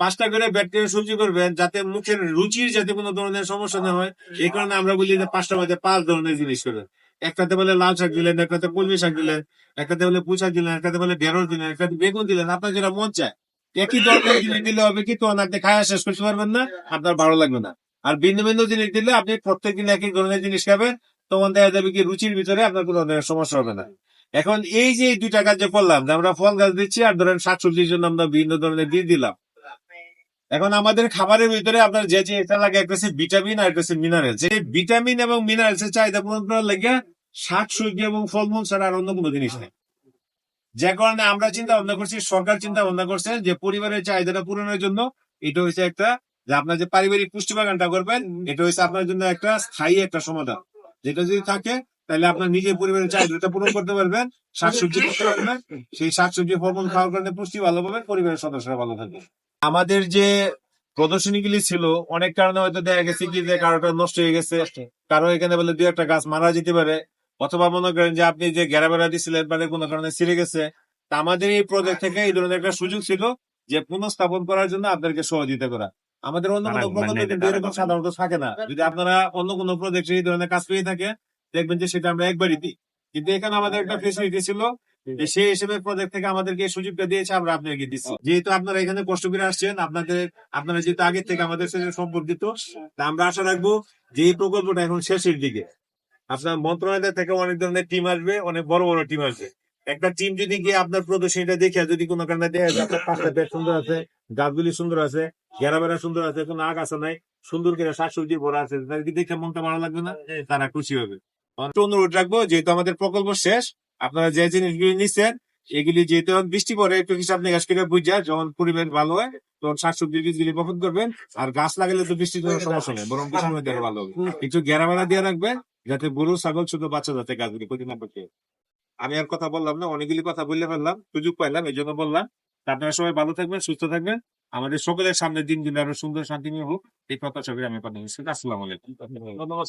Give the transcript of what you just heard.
পাঁচটা করে ব্যাকটেরিয়া সবজি করবেন যাতে মুখের রুচির যাতে কোনো ধরনের সমস্যা না হয়। এই কারণে আমরা বলি যে পাঁচটার মধ্যে পাঁচ ধরনের জিনিস করবেন একটাতে বলে লাল শাক দিলেন একটাতে কলমি শাক দিলেন একটাতে বলে পুঁই শাক দিলেন একটাতে বলে ঢেঁড়স দিলেন একটাতে বেগুন দিলেন। আপনার যেটা মন চায় একই ধরনের জিনিস দিলে হবে কি? তখন আপনি খাওয়া শেষ করতে পারবেন না আপনার ভালো লাগবে না। আর ভিন্ন ভিন্ন জিনিস দিলে আপনি প্রত্যেক দিন এক এক ধরনের জিনিস খাবেন তখন দেখা যাবে কি রুচির ভিতরে আপনার কোনো ধরনের সমস্যা হবে না। এখন এই যে দুইটা কাজ যে করলাম যে আমরা ফল গাছ দিচ্ছি আর ধরেন শাকসবজির জন্য আমরা বিভিন্ন ধরনের বীজ দিলাম। এখন আমাদের খাবারের ভিতরে আপনার যে যে এটা লাগে একটা হচ্ছে ভিটামিন আর একটা হচ্ছে মিনারেল যে ভিটামিন এবং মিনারেলস এর চাহিদা পূরণ করার লাগে শাকসবজি এবং ফলমূল ছাড়া আর অন্য কোনো জিনিস নেই। যে কারণে আমরা চিন্তা ভাবনা করছি, সরকার চিন্তা ভাবনা করছে যে পরিবারের চাহিদাটা পূরণের জন্য এটা হচ্ছে একটা যে আপনার যে পারিবারিক পুষ্টি বাগানটা করবেন, এটা হচ্ছে আপনার জন্য একটা স্থায়ী একটা সমাধান। যেটা যদি থাকে, তাহলে আপনার নিজের পরিবারের চাহিদাটা পূরণ করতে পারবেন শাকসবজি করতে পারবেন সেই শাকসবজি ফলমূল খাওয়ার কারণে পুষ্টি ভালো পাবেন, পরিবারের সদস্যরা ভালো থাকবে আমাদের যে প্রদর্শনীগুলি ছিল অনেক কারণে হয়তো দেখা গেছে কি যে কারোটা নষ্ট হয়ে গেছে। কারও এখানে বলে দুই একটা গাছ মারা যেতে পারে অথবা মনে করেন যে আপনি যে ঘেরা বেড়া দিছিলেন মানে কোনো কারণে ছিঁড়ে গেছে তা আমাদের এই প্রজেক্ট থেকে এই ধরনের একটা সুযোগ ছিল যে পুনঃস্থাপন করার জন্য আপনাদেরকে সহযোগিতা করা। আমাদের অন্য কোনো মানে- প্রকল্পে মানে কিন্তু এরকম সাধারণত থাকে না। যদি আপনারা অন্য কোনো প্রজেক্টে এই ধরনের কাজ পেয়ে থাকে দেখবেন যে সেটা আমরা একবারই দিই। কিন্তু এখানে আমাদের একটা ফেসিলিটি ছিল যে সেই হিসেবে প্রজেক্ট থেকে আমাদেরকে সুযোগটা দিয়েছে আমরা আপনাকে দিচ্ছি। যেহেতু আপনারা এখানে কষ্ট করে আসছেন আপনাদের আপনারা যেহেতু আগের থেকে আমাদের সাথে সম্পর্কিত তা আমরা আশা রাখব যে এই প্রকল্পটা এখন শেষের দিকে। আপনার মন্ত্রণালয় থেকে অনেক ধরনের টিম আসবে অনেক বড় বড় টিম আসবে। একটা টিম যদি গিয়ে আপনার প্রদর্শনীটা দেখে যদি কোনো কারণে দেখে যে আপনার পাশটা বেশ সুন্দর আছে গাছগুলি সুন্দর আছে ঘেরাবেড়া সুন্দর আছে কোনো আগাছা নাই সুন্দর করে শাকসবজি ভরা আছে তাদেরকে দেখে মনটা ভালো লাগবে না? তারা খুশি হবে। অনুরোধ রাখব যেহেতু আমাদের প্রকল্প শেষ আপনারা যে জিনিসগুলি নিচ্ছেন এগুলি যেহেতু বৃষ্টি পরে একটু হিসাব নিকাশ করে বুঝা যখন পরিবেশ ভালো হয় তখন শাকসবজির বীজগুলি বপন করবেন আর গাছ লাগালে তো বৃষ্টির কোনো সমস্যা নেই বরং বৃষ্টির মধ্যে ভালো হবে একটু ঘেরাবেড়া দিয়ে রাখবেন যাতে গরু ছাগল ছোট বাচ্চা যাতে গাছগুলি ক্ষতি না করতে আমি আর কথা বললাম না অনেকগুলি কথা বললে ফেললাম সুযোগ পাইলাম এই জন্য বললাম আপনারা সবাই ভালো থাকবেন সুস্থ থাকবেন আমাদের সকলের সামনে দিন দিন আরও সুন্দর শান্তিময় হোক এই প্রত্যাশা করে আমি কথা আসসালামু আলাইকুম ধন্যবাদ